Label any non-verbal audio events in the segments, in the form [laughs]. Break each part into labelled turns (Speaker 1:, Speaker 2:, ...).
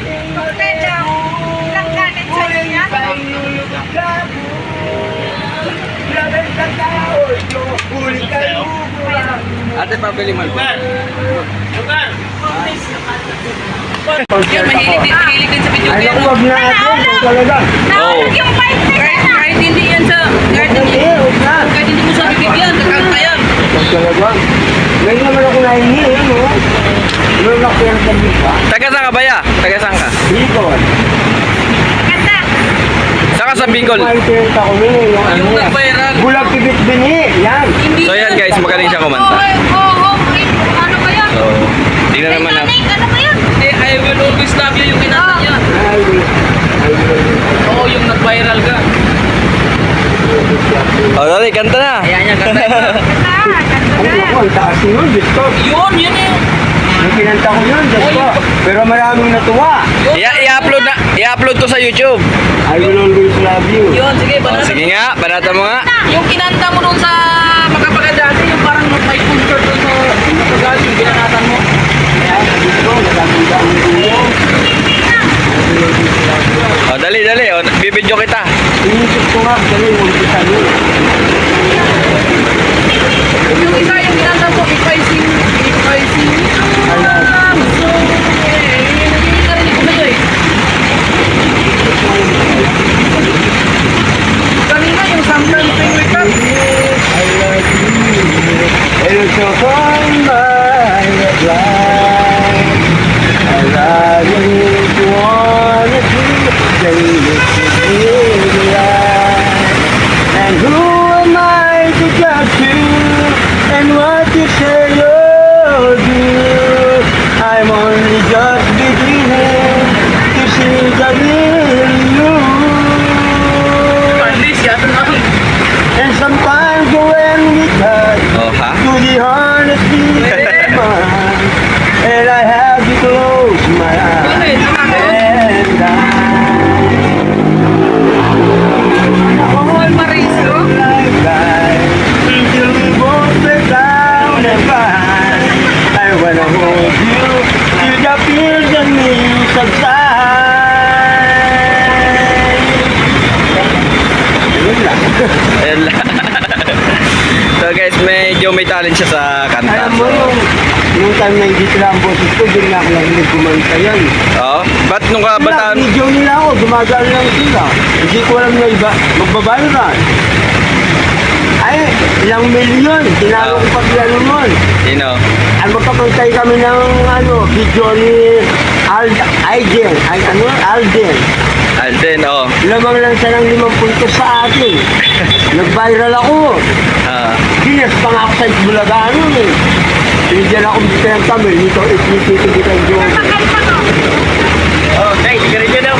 Speaker 1: Hotel lang. Ilang kanin sa niya?
Speaker 2: Ate, pabili mo.
Speaker 3: Yan, mahilig din, mahilig din sa video
Speaker 4: Ay,
Speaker 3: game.
Speaker 4: naku, wag na natin. Ito talaga.
Speaker 1: Nahulog yung bike na
Speaker 3: Kahit,
Speaker 1: yan.
Speaker 3: kahit hindi yan sa, kahit hindi,
Speaker 4: huwag na.
Speaker 3: kahit hindi mo sa bibigyan, yan.
Speaker 4: Ito talaga. Ngayon naman ako nahingi, eh, no? Meron ako yan sa bisa.
Speaker 2: Taga saan ka ba ya? Taga saan ka?
Speaker 4: Bicol.
Speaker 2: Saan ka sa Bicol?
Speaker 4: May pinenta ko nun, eh, yung ano yan.
Speaker 3: nagbayaran.
Speaker 4: Bulag tibit bini. Yan.
Speaker 3: Hindi
Speaker 2: So yan guys, magaling siya kumanta.
Speaker 1: Oo, oo, okay. Ano ba yan?
Speaker 2: So, tingnan naman na.
Speaker 1: Titanic, ano ba yan?
Speaker 3: Hindi, I will always love you yung kinanta niya.
Speaker 4: Ay, ay,
Speaker 3: Oo, yung nag-viral ka.
Speaker 2: Oh, dali, kanta na.
Speaker 3: Ayan yan, kanta yan.
Speaker 1: Ganda, ganda
Speaker 4: Ay,
Speaker 1: na.
Speaker 4: naku, ang taas yun, Diyos ko.
Speaker 3: Yun, yun eh.
Speaker 4: Yung pinanta ko yun, Diyos ko. Pero maraming natuwa.
Speaker 2: I- i-upload na, i-upload ko sa YouTube.
Speaker 4: I will always love you.
Speaker 3: Yun, sige,
Speaker 2: Oh,
Speaker 3: banata.
Speaker 2: sige nga, banata mo nga.
Speaker 3: Yung kinanta mo doon sa Makapaga dati, yung parang may concert
Speaker 4: very me subside. Yun lang.
Speaker 2: Ayun lang. so guys, medyo may talent siya sa kanta.
Speaker 4: Alam mo yung, yung time na hindi sila ang boses ko, hindi na ako nahilig kumanta yan.
Speaker 2: Oh, ba't nung
Speaker 4: Wala,
Speaker 2: kabataan?
Speaker 4: video nila ako, gumagaan lang sila. Hindi ko alam na iba, magbabayran. Ay, ilang milyon, tinalo ko pag yan nun.
Speaker 2: Sino?
Speaker 4: Ay, magkapantay kami ng ano, video ni Ald Aiden, ay ano, Alden.
Speaker 2: Alden, oh.
Speaker 4: Lamang lang siya ng limang punto sa atin. [laughs] Nag-viral ako.
Speaker 2: Ah,
Speaker 4: Ginas pa nga ako sa Bulaga nun eh. Binigyan ako ng 30 mil, dito itinitigitan yung
Speaker 2: oh, hey, sige rin daw.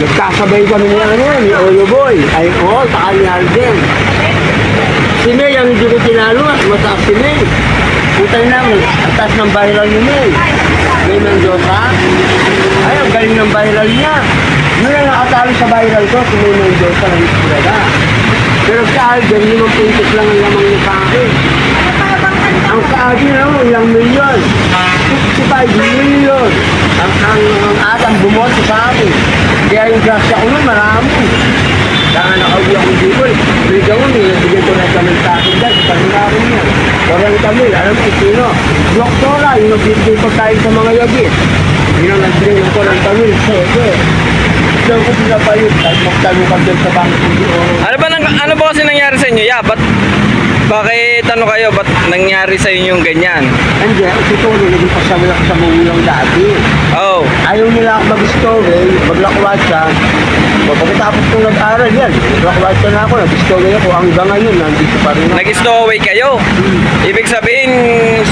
Speaker 4: Nagkasabay kami ni ano, ni Olo Boy. Ay, oo, oh, saka ni Alden. Si May, ang hindi ko tinalo, mas mataas si May. Putay na, may ang taas ng viral ni May. May Mendoza. Ay, ang galing ng viral niya. Yun ang nakatalo sa viral ko, si May Mendoza ng Ispraga. Pero si Alden, limang pintos lang ang lamang sa akin. Ang sa akin, ano, ilang milyon. 65 million. Ang, ang, ang atang bumoto sa akin. Kaya yung grasya ko nun, marami. Kaya nakauwi ako dito eh. Bigyan ko, nilagyan ko na kami sa akin guys. Pagkakaroon niya. Parang kami, alam mo sino? Doktora, yung nagbibigay ko tayo sa mga yabi. Yun ang nagbigay ko ng kami. Siyempre. Diyan ko pinapalit. Kahit magtanong ka dyan sa bangko.
Speaker 2: Ano ba, nang, ano ba kasi nangyari sa inyo? Ya, ba't, bakit ano kayo, ba't nangyari sa inyo yung ganyan?
Speaker 4: Hindi, ito ko naging pasawil ako sa magulang dati. Ayaw nila ako mag-story, maglakwatsa. Pagkatapos kong nag-aral yan, maglakwatsa na ako, nag-story ako. Hanggang ngayon, nandito pa rin ako.
Speaker 2: nag-stowaway kayo. Ibig sabihin,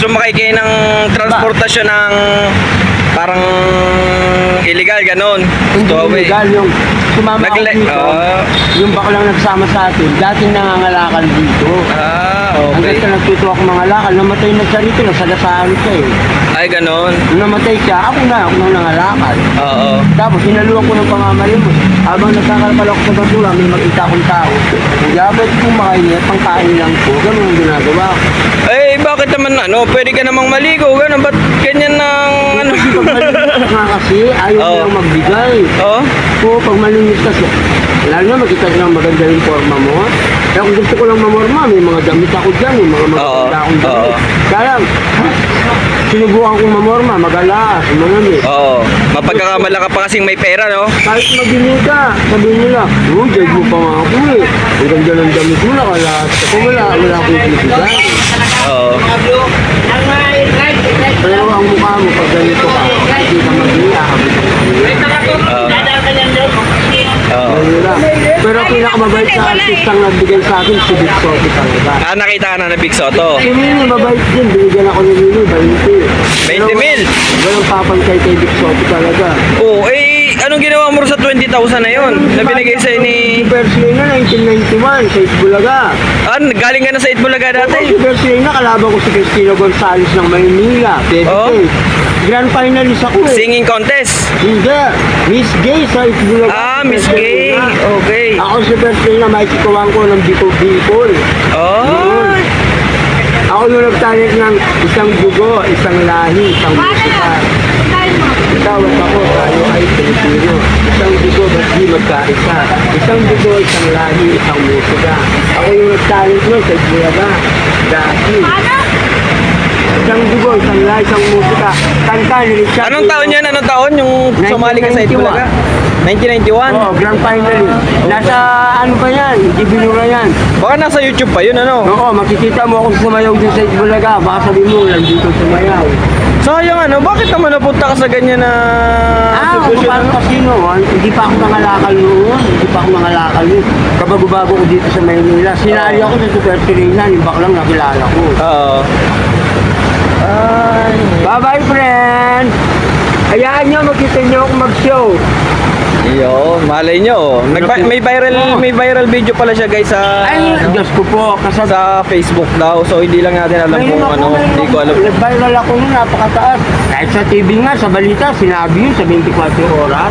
Speaker 2: sumakay kayo ng transportasyon ng parang illegal, ganon.
Speaker 4: Hindi
Speaker 2: Stowaway.
Speaker 4: legal yung sumama ako
Speaker 2: Nagle-
Speaker 4: dito.
Speaker 2: Ah.
Speaker 4: Yung baklang nagsama sa atin, dati nangangalakal dito.
Speaker 2: Ah,
Speaker 4: Hanggang
Speaker 2: okay.
Speaker 4: sa nagtuto ako mga lakal, namatay na siya rito, nasagasaan siya eh.
Speaker 2: Ay, ganon.
Speaker 4: Nung namatay siya, ako na, ako nang nangalakal.
Speaker 2: Oo.
Speaker 4: Tapos hinaluan ko ng pangamalimos. Habang nagkakalakal ako sa basura, may makita akong tao. Kaya ba't kong makainit, pangkain lang po. Ganun ang ginagawa ko.
Speaker 2: Eh, bakit naman ano, pwede ka namang maligo, gano'n, ba't ganyan ng ano?
Speaker 4: Maligo, kasi, ayaw nilang magbigay.
Speaker 2: Oo.
Speaker 4: Oo, pag malinis kasi, lalo na makita silang maganda yung forma mo. Kaya kung gusto ko lang mamorma, may mga damit ako dyan, may mga maganda akong damit.
Speaker 2: Oo.
Speaker 4: Kaya sinubukan kong mamorma, magalaas, manamit.
Speaker 2: Oo. Mapagkakamala ka pa kasing may pera, no?
Speaker 4: Kahit magdinig ka, sabihin nila, oh, judge mo pa nga ako eh. Ang ganda ng damit mo, nakalas. Ako wala, wala akong bibigay.
Speaker 2: Oo.
Speaker 4: Pero ang mo, pag ganito ka, hindi ka mag-iya,
Speaker 2: Oo. Oo.
Speaker 4: Pero pinakamabait sa artist ang nagbigay sa akin, si Big Soto talaga.
Speaker 2: Ah, nakita ka na na Big Soto.
Speaker 4: Si Nini, mabait din. Binigyan ako ni Nini, 20.
Speaker 2: 20 mil?
Speaker 4: Walang papantay kay Big Soto talaga.
Speaker 2: Oo, eh, anong ginawa mo sa 20,000 na yun? Na binigay sa'yo ni...
Speaker 4: Si Berslina, 1991, sa Itbulaga.
Speaker 2: Ah, galing ka na sa Itbulaga
Speaker 4: Si
Speaker 2: dati?
Speaker 4: Berslina, kalaban ko si Cristina Gonzalez ng Maynila. Baby
Speaker 2: Oh.
Speaker 4: Grand finalist ako eh.
Speaker 2: Singing contest.
Speaker 4: Hindi. Miss Gay sa Itbulaga.
Speaker 2: Ah, Miss Gay. Okay.
Speaker 4: Ako si Berslina, makikikuhan ko ng Bicol-Bicol.
Speaker 2: Oh.
Speaker 4: Ako yung nagtalit ng isang dugo, isang lahi, isang musika. Ikaw at ako, tayo ay Pilipino. Isang dugo, ba't di magkaisa? Isang dugo, isang lahi, isang musika. Ako yung nagtalent nun sa Itbulaga. Dati. Isang dugo, isang lahi, isang musika. Kanta ni Richard.
Speaker 2: Anong taon yan? Anong taon yung sumali ka sa
Speaker 4: 1991?
Speaker 2: Itbulaga? 1991?
Speaker 4: Oo, grand finalist. Nasa ano pa yan? Hindi binura yan.
Speaker 2: Baka nasa YouTube pa yun, ano?
Speaker 4: Oo, makikita mo ako sumayaw din sa Itbulaga. Baka sabi mo, nandito sumayaw.
Speaker 2: Sayang ano, bakit naman napunta ka sa ganyan na
Speaker 4: Ah,
Speaker 2: sitwasyon,
Speaker 4: paano
Speaker 2: ano?
Speaker 4: kasi noon, hindi pa ako nangalakal noon. Hindi pa ako nangalakal noon. Kabago-bago ko dito sa Maynila. Sinali ako sa Super Serena, yung baklang nakilala ko.
Speaker 2: Oo. Ay.
Speaker 4: Bye-bye, friend! Hayaan nyo, makita nyo ako mag-show.
Speaker 2: Yo, malay nyo. Nag may viral may viral video pala siya guys sa
Speaker 4: Ay, Diyos ko po, kasab...
Speaker 2: sa Facebook daw. So hindi lang natin alam kung
Speaker 4: ako,
Speaker 2: ano, hindi ko alam.
Speaker 4: Nag-viral ako noon, napakataas. Kahit sa TV nga, sa balita, sinabi yun sa 24 oras.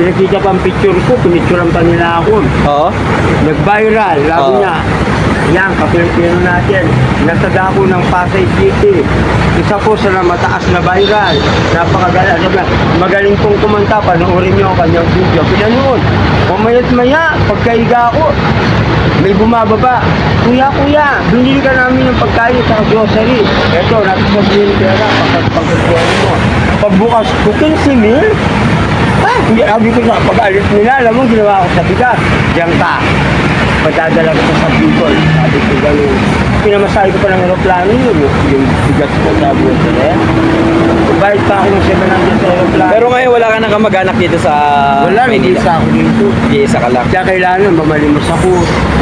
Speaker 4: Pinakita pa ang picture ko, pinicturean pa nila ako.
Speaker 2: Oo.
Speaker 4: Nag-viral, sabi
Speaker 2: Oo.
Speaker 4: niya, yan, kapilipino natin, nasa dako ng Pasay City. Isa po sa mataas na viral. Napakagaling. Magaling pong kumanta, panoorin niyo ang kanyang video. Pinanood. Umayat maya, pagkaiga ko, may bumababa. Kuya, kuya, binili ka namin ng pagkain sa grocery. Eto, natin pera, pagkakagkuhan mo. Pagbukas ko, 15 mil? Ah, hindi, sabi ko sa pag-alit nila, alam mo, ginawa ko sa bigas. Diyan ka. Padadala ko sa Bicol. Sabi ko gano'n. Pinamasahe ko pa ng aeroplano yun. Yung, bigas ko sa Bicol eh. Bayad pa ako ng 700 sa aeroplano.
Speaker 2: Pero ngayon wala ka nang kamag-anak dito sa
Speaker 4: wala, hindi
Speaker 2: Maynila.
Speaker 4: sa ako dito.
Speaker 2: Isa ka lang.
Speaker 4: Kaya kailangan mamalimos ako.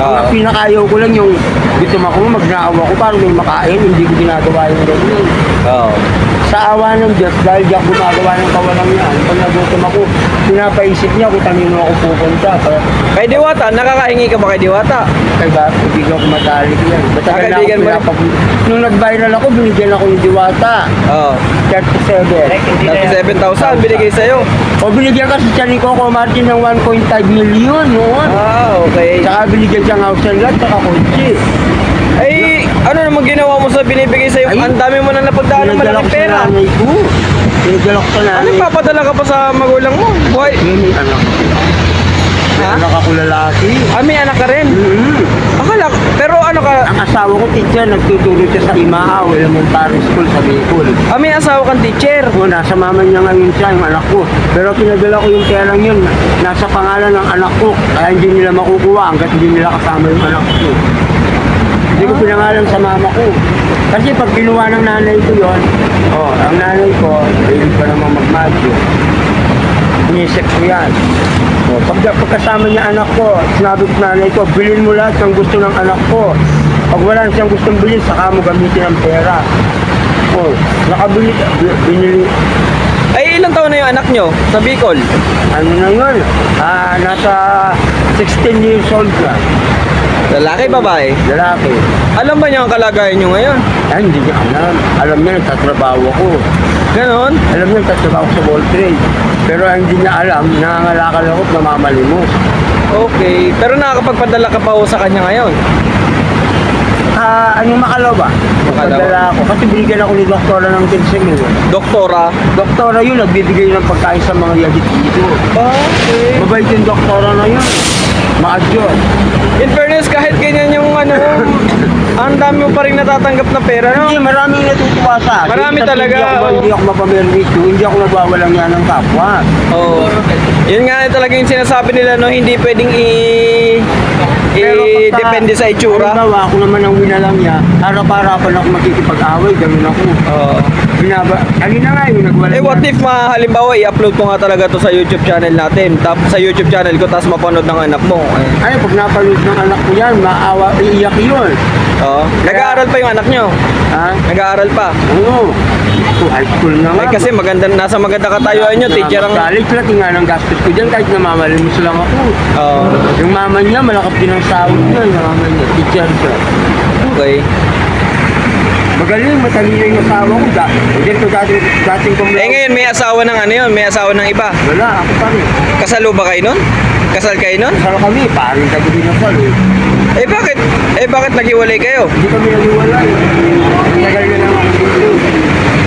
Speaker 2: Oo.
Speaker 4: Ang pinakayaw ko lang yung gutom ako, magnaawa ko para may makain. Hindi ko ginagawa yung ganyan.
Speaker 2: Oo.
Speaker 4: Sa awa ng Diyos, dahil di ako gumagawa ng kawalang yan, pag nagutom ako, pinapaisip niya kung kanino ako pupunta. Para
Speaker 2: Kay Diwata, nakakahingi ka ba kay Diwata?
Speaker 4: kay ba, hindi ko matalik yan. Basta
Speaker 2: Ah,
Speaker 4: kailangan ko
Speaker 2: kaibigan mo
Speaker 4: pinapag... Nung nag-viral ako, binigyan ako ng Diwata.
Speaker 2: Oo.
Speaker 4: 37.
Speaker 2: 37,000 binigay sa'yo.
Speaker 4: O binigyan kasi siya ni Coco Martin ng 1.5 million noon.
Speaker 2: Ah, okay.
Speaker 4: Tsaka binigyan siyang house and lot, tsaka kotse.
Speaker 2: Ay, ano naman ginawa mo sa binibigay sa'yo?
Speaker 4: Ay,
Speaker 2: Ang dami mo na napagdaan ng
Speaker 4: Pinagdala ko
Speaker 2: malaking
Speaker 4: sa
Speaker 2: pera.
Speaker 4: nanay ko. Pinagdala ko sa
Speaker 2: Ano
Speaker 4: nanay ko.
Speaker 2: papadala ka pa sa magulang mo? Boy,
Speaker 4: May anak. May
Speaker 2: Ha?
Speaker 4: anak ako lalaki.
Speaker 2: ah, may anak ka rin.
Speaker 4: Mm.
Speaker 2: Akala, pero ano ka,
Speaker 4: Ang asawa ko, teacher, nagtuturo siya sa Imaaw, Elementary School sa Bicol.
Speaker 2: ah, may asawa kang teacher.
Speaker 4: O, nasa mama niya ngayon siya, yung anak ko. Pero pinadala ko yung perang yun, nasa pangalan ng anak ko. Kaya hindi nila makukuha hanggat hindi nila kasama yung anak ko. Hindi ko pinangalan sa mama ko. Kasi pag kinuha ng nanay ko yon, oh, ang nanay ko, hindi pa naman magmadyo. Inisip ko yan. Oh, pag, pagkasama niya anak ko, sinabi ko nanay ko, bilhin mo lahat ng gusto ng anak ko. Pag wala siyang gustong bilhin, saka mo gamitin ang pera. Oh, nakabili, bi- binili,
Speaker 2: Ay, ilang taon na yung anak nyo sa Bicol?
Speaker 4: ano na yun, ah, nasa 16 years old na,
Speaker 2: Lalaki, babae?
Speaker 4: lalaki.
Speaker 2: Alam ba niya ang kalagayan nyo ngayon?
Speaker 4: Ay, hindi niya alam. Alam niya, nagtatrabaho ako.
Speaker 2: Ganon?
Speaker 4: Alam niya, nagtatrabaho ako sa Wall Trade. Pero hindi niya alam, nangangalakal ako at namamalimos.
Speaker 2: Okay. Pero nakakapagpadala ka pa ho sa kanya ngayon?
Speaker 4: Naka, ano makalaw ba?
Speaker 2: Makalaw.
Speaker 4: Ako. Kasi binigyan ako ni doktora ng Tilsing.
Speaker 2: Doktora.
Speaker 4: Doktora yun, nagbibigay ng pagkain sa mga yagit dito.
Speaker 2: Okay.
Speaker 4: Mabait yung doktora na yun. Maadyo.
Speaker 2: In fairness, kahit ganyan yung ano, ang dami mo pa rin natatanggap na pera, no?
Speaker 4: Hindi, maraming natutuwa sa akin.
Speaker 2: Marami
Speaker 4: Kasi
Speaker 2: talaga,
Speaker 4: Hindi ako,
Speaker 2: oo.
Speaker 4: hindi ako mapamerwisyo, hindi ako nagwawalang yan ng kapwa.
Speaker 2: Oo. Yun nga talaga yung sinasabi nila, no? Hindi pwedeng i...
Speaker 4: pagka-
Speaker 2: i-depende sa itsura.
Speaker 4: Halimbawa, ako naman ang winalang niya, harap-harapan ako makikipag-away, ganun ako.
Speaker 2: Oo.
Speaker 4: Binaba, alin na nga yun, nagwala
Speaker 2: Eh what if ma, halimbawa i-upload ko nga talaga to sa YouTube channel natin, tapos sa YouTube channel ko tapos mapanood ng anak mo. Eh.
Speaker 4: Ay, pag napanood ng anak ko yan, maawa, iiyak yun.
Speaker 2: Oo. Nag-aaral pa yung anak nyo.
Speaker 4: Ha?
Speaker 2: Nag-aaral pa.
Speaker 4: Oo. Oh, high school na nga.
Speaker 2: Eh kasi maganda nasa maganda katayuan nyo, teacher ang
Speaker 4: College lang, tingnan ang gastos ko dyan kahit namamalimos lang ako.
Speaker 2: Oo.
Speaker 4: Yung mama niya, malakap din ang sahod niya. Yung mama niya, teacher siya.
Speaker 2: Okay.
Speaker 4: Magaling, matalino yung asawa ko. Da, dito dating, dating kong
Speaker 2: Eh ngayon may asawa ng ano yun, may asawa ng iba.
Speaker 4: Wala, ako rin.
Speaker 2: Kasalo ba kayo nun? Kasal kayo nun?
Speaker 4: Kasal kami, paring kami dinasal eh.
Speaker 2: Eh bakit? Eh bakit naghiwalay kayo?
Speaker 4: Hindi kami naghiwalay. Ang Tagal na lang ako dito.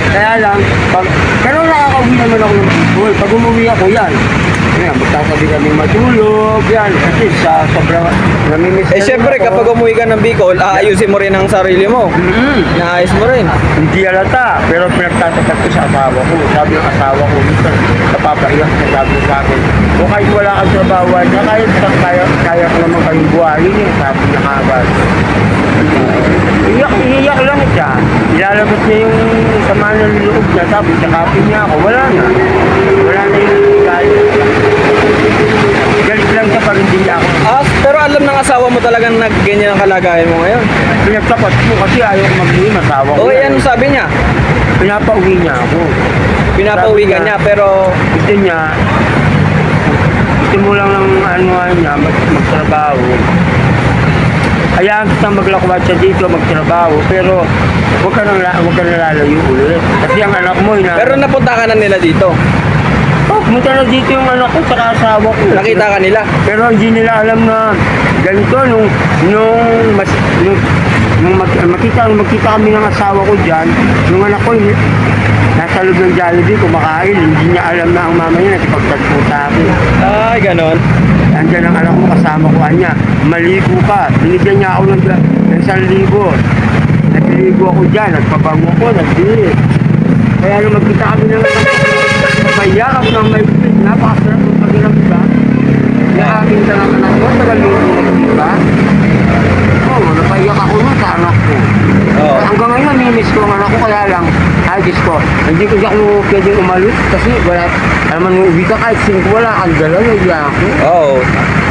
Speaker 4: Kaya lang, pag, pero nakakauwi naman ako ng Bicol. Pag umuwi ako, yan. Yan, magsasabi kami matulog, yan. Kasi sa sobrang namimiss
Speaker 2: Eh
Speaker 4: na
Speaker 2: syempre kapag umuwi ka ng Bicol, aayusin mo rin ang sarili mo.
Speaker 4: Mm,
Speaker 2: Naayos mo rin.
Speaker 4: hindi alata, pero pinagtatapat ko sa asawa ko. Sabi ng asawa ko, minsan napapaiyak na sabi sa akin. O kahit wala kang trabaho niya, kahit sa kaya, kaya ko naman kayong buhayin eh, sabi niya kagad. Iyak, iiyak lang siya. Ilalabas niya yung sama ng loob niya, tapos niya ako, wala na. Wala na yung galit. Galit lang siya pag hindi niya ako.
Speaker 2: Ah, pero alam ng asawa mo talagang nagganyan ang kalagayan mo ngayon.
Speaker 4: Pinagtapat ko kasi ayaw ko mag-uwi, masawa ko.
Speaker 2: O
Speaker 4: yan eh.
Speaker 2: sabi niya.
Speaker 4: Pinapauwi niya ako.
Speaker 2: Pinapauwi ka niya pero
Speaker 4: gusto niya, gusto mo lang ng ano niya, mag, magtrabaho. Hayaan kita maglakwat siya dito, magtrabaho, pero huwag ka nang, huwag ka nalalayo ulit. Kasi ang anak mo, ina,
Speaker 2: pero napunta ka na nila dito.
Speaker 4: Oh, pumunta na dito yung anak ko, saka asawa ko.
Speaker 2: Nakita ka nila.
Speaker 4: Pero hindi nila alam na ganito nung nung mas nung, nung mag, makita magkita kami ng asawa ko diyan, nung anak ko nasa loob ng Jollibee kumakain, hindi niya alam na ang mama niya nakipagtagpo sa akin.
Speaker 2: Ay, ganon.
Speaker 4: Andiyan ang anak ko kasama ko anya, maligo ka. Binigyan niya ako ng, ng 1,000. Nagligo ako diyan, nagpabango ko, nagbili. Kaya nung magkita kami ng mapayakap ng may napakasarap ng pagiramdam. Naakin ka ng anak ko, tagal mo di ba? Oo, napaiyak ako nun sa anak ko.
Speaker 2: Oo.
Speaker 4: Hanggang ngayon, namimiss ko ang anak ko, kaya lang, ay Diyos ko, hindi ko ako pwedeng umalis kasi wala, alam mo, uwi ka kahit singko, wala kang dala, naiya ako.
Speaker 2: Oo.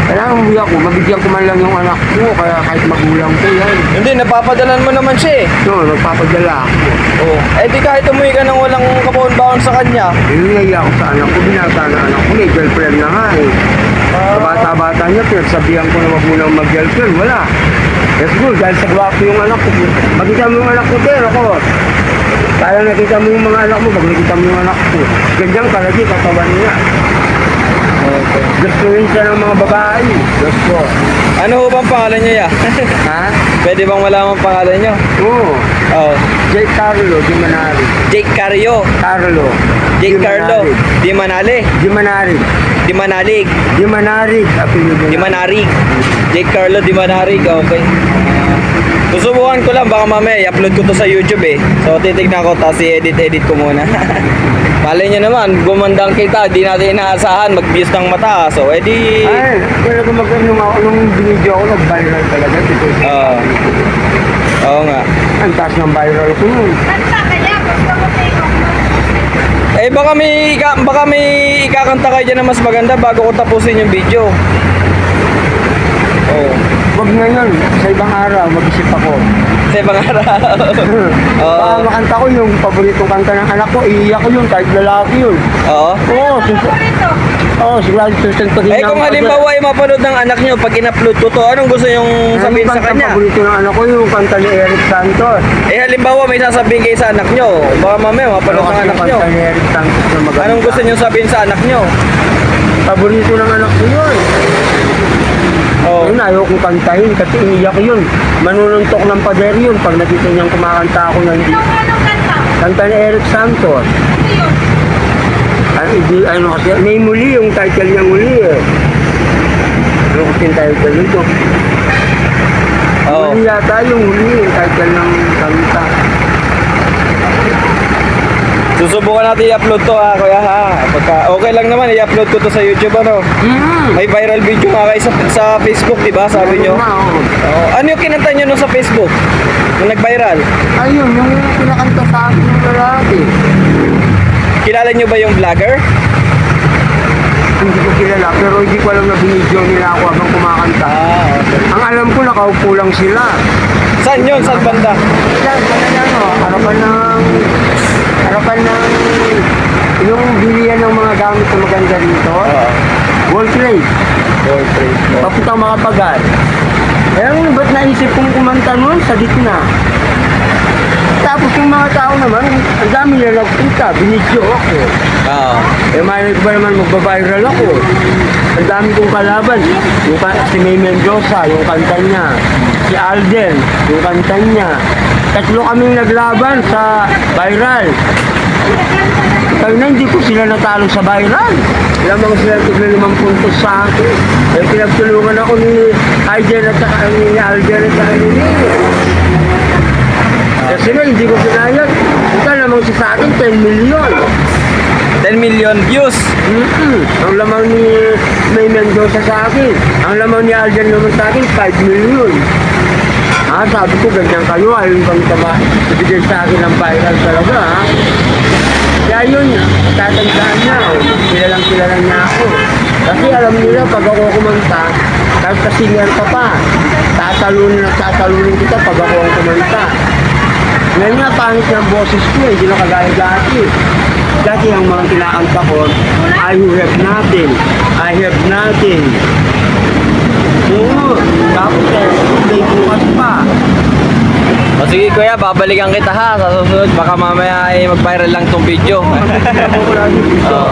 Speaker 4: Kailangan uwi ako, mabigyan ko man lang yung anak ko, kaya kahit magulang ko yan.
Speaker 2: Hindi, napapadalan mo naman siya eh.
Speaker 4: So, nagpapadala ako.
Speaker 2: Oo. Eh di kahit umuwi ka nang walang kapaon-baon sa kanya.
Speaker 4: Yun naiya ako sa anak ko, binata na anak ko, may girlfriend na nga eh. Sa bata-bata niya, pinagsabihan ko na wag mo nang mag-girlfriend, wala. Yes, good, dahil sa gwapo yung anak ko. Makita mo yung anak ko, pero ako. Kaya nakita mo yung mga anak mo, pag nakita mo yung anak ko. Ganyan kalagi, katawan niya.
Speaker 2: Okay.
Speaker 4: Gusto rin siya ng mga babae. Gusto.
Speaker 2: Ano ho bang pangalan niya ya?
Speaker 4: Ha?
Speaker 2: Pwede bang malaman ang pangalan niyo?
Speaker 4: Oo.
Speaker 2: Oo.
Speaker 4: Jake Carlo, Di Manari.
Speaker 2: Jake Cario.
Speaker 4: Carlo.
Speaker 2: Jake
Speaker 4: Di
Speaker 2: Carlo.
Speaker 4: Manari.
Speaker 2: Di Manale.
Speaker 4: Di Manari.
Speaker 2: Di Manalig.
Speaker 4: Di Manari. Apelido
Speaker 2: Di
Speaker 4: niya.
Speaker 2: Manarig. Jake Carlo Di Manarig. Okay. Susubukan ko lang, baka mamaya i-upload ko to sa YouTube eh. So titignan ko, tapos i-edit-edit ko muna. [laughs] Malay nyo naman, gumandang kita, di natin inaasahan, mag-views ng mata. So, edi...
Speaker 4: Ay, kaya kung mag nung, ako- nung binidyo ako, nag-viral talaga. Dito.
Speaker 2: Oo. Oo nga.
Speaker 4: Ang taas ng viral ko nun.
Speaker 1: Kanta kaya, gusto ko.
Speaker 2: Eh baka may baka may ikakanta kayo dyan na mas maganda bago ko tapusin yung video. Oh.
Speaker 4: Huwag ngayon, sa ibang araw, mag-isip ako.
Speaker 2: Sa ibang araw. [laughs] Oo.
Speaker 4: Baka makanta ko yung paboritong kanta ng anak ko, iiyak ko yun, kahit lalaki yun.
Speaker 2: Oo.
Speaker 4: Oo, sus-
Speaker 1: Ito.
Speaker 4: Oo, sigurado susuntukin
Speaker 2: Eh kung halimbawa ay mapanood ng anak nyo pag in-upload ko to, anong gusto yung sabihin sa kanya?
Speaker 4: paborito ng anak ko yung kanta ni Eric Santos.
Speaker 2: Eh halimbawa may sasabihin kayo sa anak nyo, baka mamaya mapanood ng
Speaker 4: Ano kasi
Speaker 2: anak nyo.
Speaker 4: kanta ni Eric Santos na maganda.
Speaker 2: Anong gusto nyo sabihin sa anak nyo?
Speaker 4: Paborito ng anak ko yun.
Speaker 2: Oo.
Speaker 4: Ayun, ayaw kong kantahin kasi iniyak yun. Manununtok ng pader yun pag nakita niyang kumakanta ako ng
Speaker 1: anong kanta?
Speaker 4: kanta ni Eric Santos.
Speaker 1: Ano yun?
Speaker 4: Ano, hindi, ano kasi, may muli yung title niya muli eh. Ano kasi yung title nito?
Speaker 2: Oo.
Speaker 4: Muli yata yung huli yung title ng kanta.
Speaker 2: Susubukan natin i-upload to ha, kuya ha. Pagka, okay lang naman, i-upload ko to sa YouTube ano.
Speaker 4: Mm.
Speaker 2: May viral video nga kayo sa, sa Facebook, di ba? Sabi nyo.
Speaker 4: Oo.
Speaker 2: Oo. Ano yung kinanta nyo nun sa Facebook? Nung nag-viral?
Speaker 4: Ayun, yung pinakanta sa akin ng lalaki.
Speaker 2: Kilala nyo ba yung vlogger?
Speaker 4: Hindi ko kilala, pero hindi ko alam na binidyo nila ako habang kumakanta.
Speaker 2: Ah, okay.
Speaker 4: Ang alam ko, nakaupo lang sila.
Speaker 2: Saan yun? Saan banda?
Speaker 4: Yan, ano na, ano, harapan ng, harapan ng, yung bilihan ng mga gamit na maganda dito.
Speaker 2: Oo.
Speaker 4: World Trade,
Speaker 2: World Trade.
Speaker 4: papuntang mga pagal. Nga, ba't naisip kong kumanta nun sa gitna? Tapos yung mga tao naman, ang dami na nagpunta, binidyo ako.
Speaker 2: Oo.
Speaker 4: Eh, may ba naman magbabiral ako? Ang dami kong kalaban. Yung ka- si May Mendoza, yung kanta niya. Si Alden, yung kanta niya. Tatlo kaming naglaban sa viral. Kaya na hindi ko sila natalo sa viral. Lamang sila tigla limang puntos sa akin. Eh, pinagtulungan ako ni Alden at saka ni Alden at saka ni Nino. Nga, hindi ko pinayag. Ika lamang siya sa akin, 10 million.
Speaker 2: 10 million views.
Speaker 4: Mm-mm. Ang lamang ni May Mendoza sa akin. Ang lamang ni Alden naman sa akin, 5 million. Ah, sabi ko, ganyan kayo. Ayun bang taba, ibigay sa akin ng viral talaga, ha? Kaya yun, tatandaan niya. Oh. Kilalang kilala niya ako. Kasi alam nila, pag ako kumanta, kahit ka-singer ka pa, tatalunin at tatalunin kita pag ako ang kumanta. Ngayon nga, pangit ng boses ko eh, hindi na kagaya dati. Dati ang mga kinakanta ko, I have nothing, I have nothing. Oo, tapos eh, may bukas pa.
Speaker 2: O sige kuya, babalikan kita ha. Sa susunod, baka mamaya ay mag-viral lang tong video. [laughs] Oo.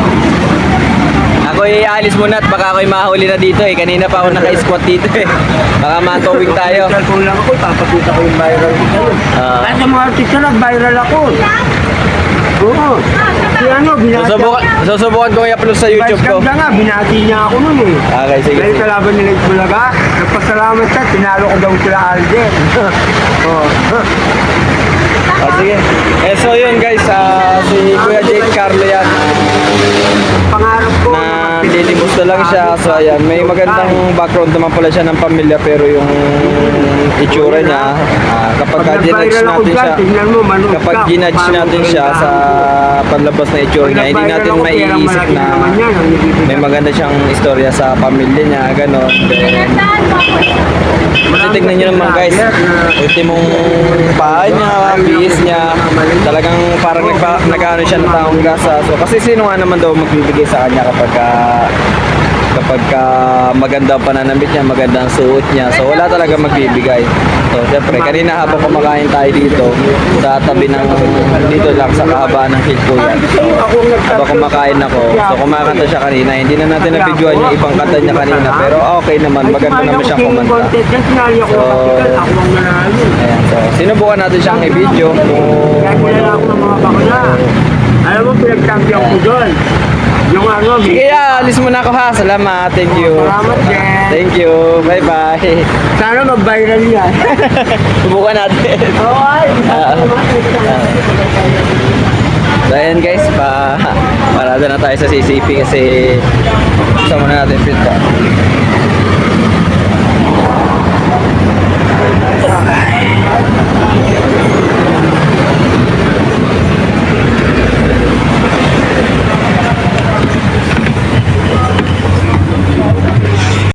Speaker 2: Ako alis muna at baka ako'y mahuli na dito eh. Kanina pa ako naka-squat dito eh. Baka matowing tayo.
Speaker 4: Cellphone lang ako, papakita ko yung viral ko sa'yo.
Speaker 2: Ah.
Speaker 4: Kahit sa mga artista nag-viral ako. Oo. Si ano, binati
Speaker 2: Susubukan, susubukan ko i-upload sa YouTube ko.
Speaker 4: Vice nga, binati niya ako nun eh.
Speaker 2: Okay, sige.
Speaker 4: Dahil kalaban nila yung Bulaga, nagpasalamat siya, tinalo ko daw sila Alden. [laughs] Oo.
Speaker 2: Ah, sige. Eh, so yun guys, ah, si Kuya Jake Carlo yan.
Speaker 4: Pangarap ko.
Speaker 2: na lang siya. So ayan, may magandang background naman pala siya ng pamilya pero yung itsura niya, ah, kapag
Speaker 4: ako
Speaker 2: natin siya, kapag
Speaker 4: ka,
Speaker 2: ginudge
Speaker 4: paano
Speaker 2: natin siya sa panlabas na itsura niya, hindi natin maiisip na may maganda siyang istorya sa pamilya niya, gano'n. Kasi tignan nyo naman guys, ultimong paa niya, bihis niya, talagang parang nagpa, nag-ano siya ng taong gasa. So kasi sino nga naman daw magbibigay sa kanya kapag ka, kapag ka maganda pananamit niya, maganda ang suot niya. So wala talaga magbibigay. So syempre, kanina habang kumakain tayo dito, sa tabi ng, dito lang sa kahabaan ng hill ko yan.
Speaker 4: Ako
Speaker 2: Habang kumakain ako, so kumakanta siya kanina, hindi na natin na-videoan yung ibang kanta niya kanina, pero okay naman, maganda naman siyang kumanta. So,
Speaker 4: so.
Speaker 2: Ayan, so sinubukan natin siyang i-video
Speaker 4: Kaya ako ng mga bakla. Alam mo, pinag-champion ko doon. Yung ano,
Speaker 2: Sige, Aalis muna ako ha. Salamat. Thank you.
Speaker 4: Salamat, Jen.
Speaker 2: Thank you. Bye-bye.
Speaker 4: Sana mag-viral yan. [laughs]
Speaker 2: Subukan natin.
Speaker 4: Oo.
Speaker 2: Uh, so, ayan guys. Pa, parada na tayo sa CCP kasi sama na natin fit ka. Okay.